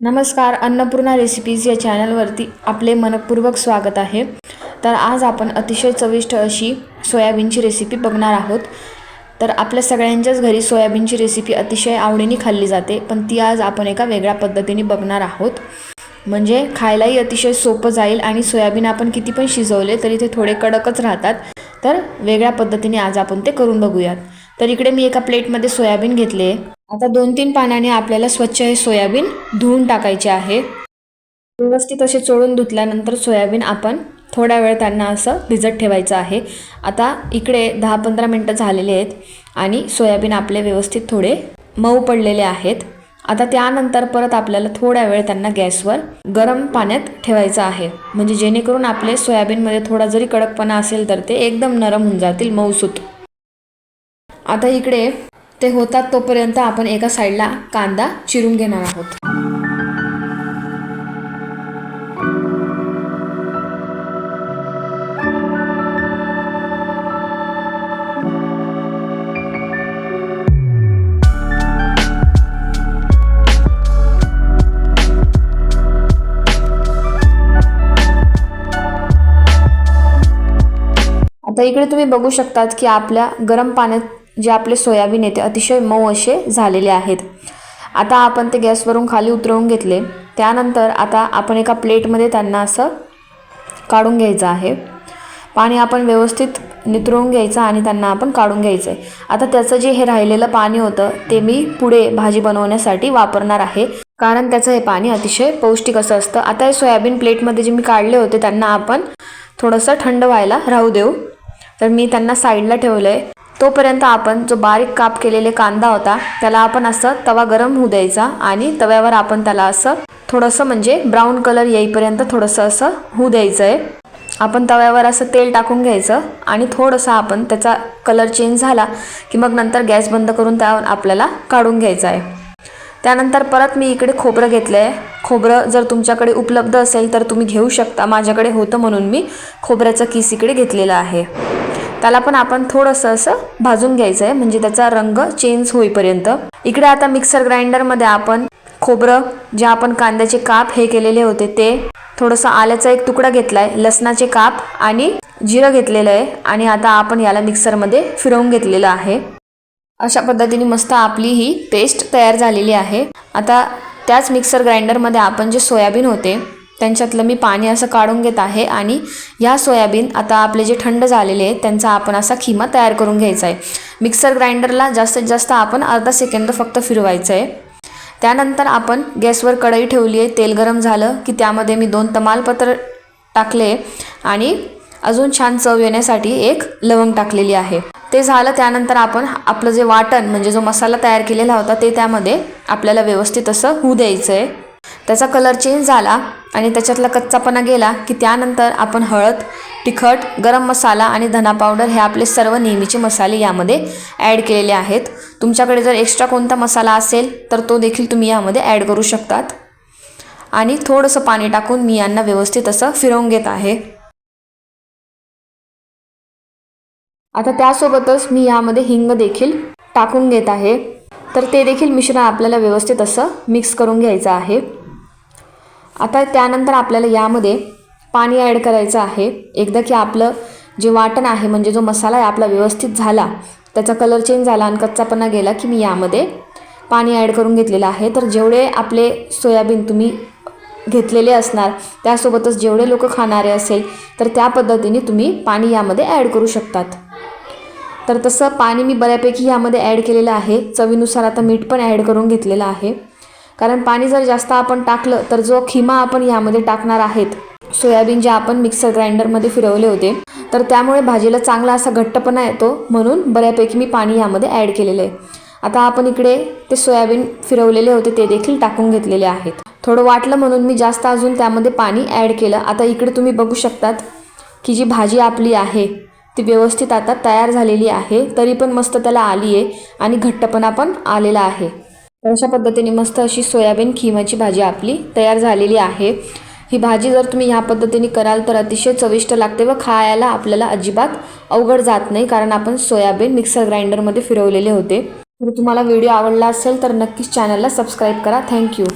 नमस्कार अन्नपूर्णा रेसिपीज या चॅनलवरती आपले मनपूर्वक स्वागत आहे. तर आज आपण अतिशय चविष्ट अशी सोयाबीनची रेसिपी बघणार आहोत. तर आपल्या सगळ्यांच्याच घरी सोयाबीनची रेसिपी अतिशय आवडीने खाल्ली जाते पण ती आज आपण एका वेगळ्या पद्धतीने बघणार आहोत. म्हणजे खायलाही अतिशय सोपं जाईल आणि सोयाबीन आपण किती पण शिजवले तरी ते थोडे कडकच राहतात. तर वेगळ्या पद्धतीने आज आपण ते करून बघूयात. तर इकडे मी एका प्लेटमध्ये सोयाबीन घेतले आता दोन तीन पाण्याने आपल्याला स्वच्छ हे सोयाबीन धुवून टाकायचे आहे. व्यवस्थित असे चोळून धुतल्यानंतर सोयाबीन आपण थोड्या वेळ त्यांना असं भिजत ठेवायचं आहे. आता इकडे दहा पंधरा मिनटं झालेले आहेत आणि सोयाबीन आपले व्यवस्थित थोडे मऊ पडलेले आहेत. आता त्यानंतर परत आपल्याला थोड्या वेळ त्यांना गॅसवर गरम पाण्यात ठेवायचं आहे. म्हणजे जेणेकरून आपले सोयाबीनमध्ये थोडा जरी कडकपणा असेल तर ते एकदम नरम होऊन जातील मऊसूत. आता इकडे ते होतात तोपर्यंत आपण एका साईडला कांदा चिरून घेणार आहोत. आता इकडे तुम्ही बघू शकतात की आपल्या गरम पाण्यात जे आपले सोयाबीन आहे ते अतिशय मऊ असे झालेले आहेत. आता आपण ते गॅसवरून खाली उतरवून घेतले. त्यानंतर आता आपण एका प्लेटमध्ये त्यांना असं काढून घ्यायचं आहे. पाणी आपण व्यवस्थित नितळून घ्यायचं आणि त्यांना आपण काढून घ्यायचं आहे आता त्याचं जे हे राहिलेलं पाणी होतं ते मी पुढे भाजी बनवण्यासाठी वापरणार आहे. कारण त्याचं हे पाणी अतिशय पौष्टिक असं असतं. आता हे सोयाबीन प्लेटमध्ये जे मी काढले होते त्यांना आपण थोडंसं थंड व्हायला राहू देऊ. तर मी त्यांना साईडला ठेवलं आहे तोपर्यंत आपण जो बारीक काप केलेले कांदा होता त्याला आपण असं तवा गरम होऊ द्यायचा आणि तव्यावर आपण त्याला असं थोडंसं म्हणजे ब्राऊन कलर येईपर्यंत थोडंसं असं होऊ द्यायचं आहे आपण तव्यावर असं तेल टाकून घ्यायचं आणि थोडंसं आपण त्याचा कलर चेंज झाला की मग नंतर गॅस बंद करून त्यावर आपल्याला काढून घ्यायचं आहे त्यानंतर परत मी इकडे खोबरं घेतलं आहे खोबरं जर तुमच्याकडे उपलब्ध असेल तर तुम्ही घेऊ शकता. माझ्याकडे होतं म्हणून मी खोबऱ्याचं किस इकडे घेतलेलं आहे. त्याला पण आपण थोडंसं असं भाजून घ्यायचं आहे म्हणजे त्याचा रंग चेंज होईपर्यंत. इकडे आता मिक्सर ग्राइंडरमध्ये आपण खोबरं जे आपण कांद्याचे काप हे केलेले होते ते थोडंसं आल्याचा एक तुकडा घेतला आहे लसणाचे काप आणि जिरं घेतलेलं आहे. आणि आता आपण याला मिक्सरमध्ये फिरवून घेतलेलं आहे. अशा पद्धतीने मस्त आपली ही पेस्ट तयार झालेली आहे. आता त्याच मिक्सर ग्राइंडरमध्ये आपण जे सोयाबीन होते त्यांच्यातलं मी पाणी असं काढून घेत आहे आणि ह्या सोयाबीन आता आपले जे थंड झालेले आहेत त्यांचा आपण असा खिमा तयार करून घ्यायचा आहे. मिक्सर ग्राइंडरला जास्तीत जास्त आपण अर्धा सेकंद फक्त फिरवायचं आहे. त्यानंतर आपण गॅसवर कढई ठेवली आहे तेल गरम झालं की त्यामध्ये मी दोन तमालपत्र टाकले आणि अजून छान चव येण्यासाठी एक लवंग टाकलेली आहे. ते झालं त्यानंतर आपण आपलं जे वाटण म्हणजे जो मसाला तयार केलेला होता ते त्यामध्ये आपल्याला व्यवस्थित असं होऊ द्यायचं आहे. त्याचा कलर चेंज झाला आणि त्याच्यातला कच्चापणा गेला की त्यानंतर आपण हळद तिखट गरम मसाला आणि धना पावडर हे आपले सर्व नेहमीचे मसाले यामध्ये ॲड केलेले आहेत. तुमच्याकडे जर एक्स्ट्रा कोणता मसाला असेल तर तो देखील तुम्ही यामध्ये ॲड करू शकतात. आणि थोडंसं पाणी टाकून मी यांना व्यवस्थित असं फिरवून घेत आहे. आता त्यासोबतच मी यामध्ये हिंग देखील टाकून घेत आहे. तर ते देखील मिश्रण आपल्याला व्यवस्थित असं मिक्स करून घ्यायचं आहे. आता त्यानंतर आपल्याला यामध्ये पाणी ॲड करायचं आहे. एकदा की आपलं जे वाटण आहे म्हणजे जो मसाला आहे आपला व्यवस्थित झाला त्याचा कलर चेंज झाला आणि कच्चापणा गेला की मी यामध्ये पाणी ॲड करून घेतलेलं आहे. तर जेवढे आपले सोयाबीन तुम्ही घेतलेले असणार त्यासोबतच जेवढे लोक खाणारे असेल तर त्या पद्धतीने तुम्ही पाणी यामध्ये ॲड करू शकतात. तर तसं पाणी मी बऱ्यापैकी यामध्ये ॲड केलेलं आहे. चवीनुसार आता मीठ पण ॲड करून घेतलेलं आहे. कारण पाणी जर जास्त आपण टाकलं तर जो खिमा आपण यामध्ये टाकणार आहेत सोयाबीन जे आपण मिक्सर ग्राइंडरमध्ये फिरवले होते तर त्यामुळे भाजीला चांगला असा घट्टपणा येतो. म्हणून बऱ्यापैकी मी पाणी यामध्ये ॲड केलेलं आहे. आता आपण इकडे ते सोयाबीन फिरवलेले होते ते देखील टाकून घेतलेले आहेत. थोडं वाटलं म्हणून मी जास्त अजून त्यामध्ये पाणी ॲड केलं. आता इकडे तुम्ही बघू शकतात की जी भाजी आपली आहे ती व्यवस्थित आता तयार झालेली आहे तरी पण मस्त त्याला आली आहे आणि घट्टपणा पण आलेला आहे. तर अशा पद्धतीने मस्त अशी सोयाबीन खिमाची भाजी आपली तयार झालेली आहे. ही भाजी जर तुम्ही ह्या पद्धतीने कराल तर अतिशय चविष्ट लागते व खायला आपल्याला अजिबात अवघड जात नाही कारण आपण सोयाबीन मिक्सर ग्राइंडरमध्ये फिरवलेले होते. तर तुम्हाला व्हिडिओ आवडला असेल तर नक्कीच चॅनलला सबस्क्राईब करा. थँक्यू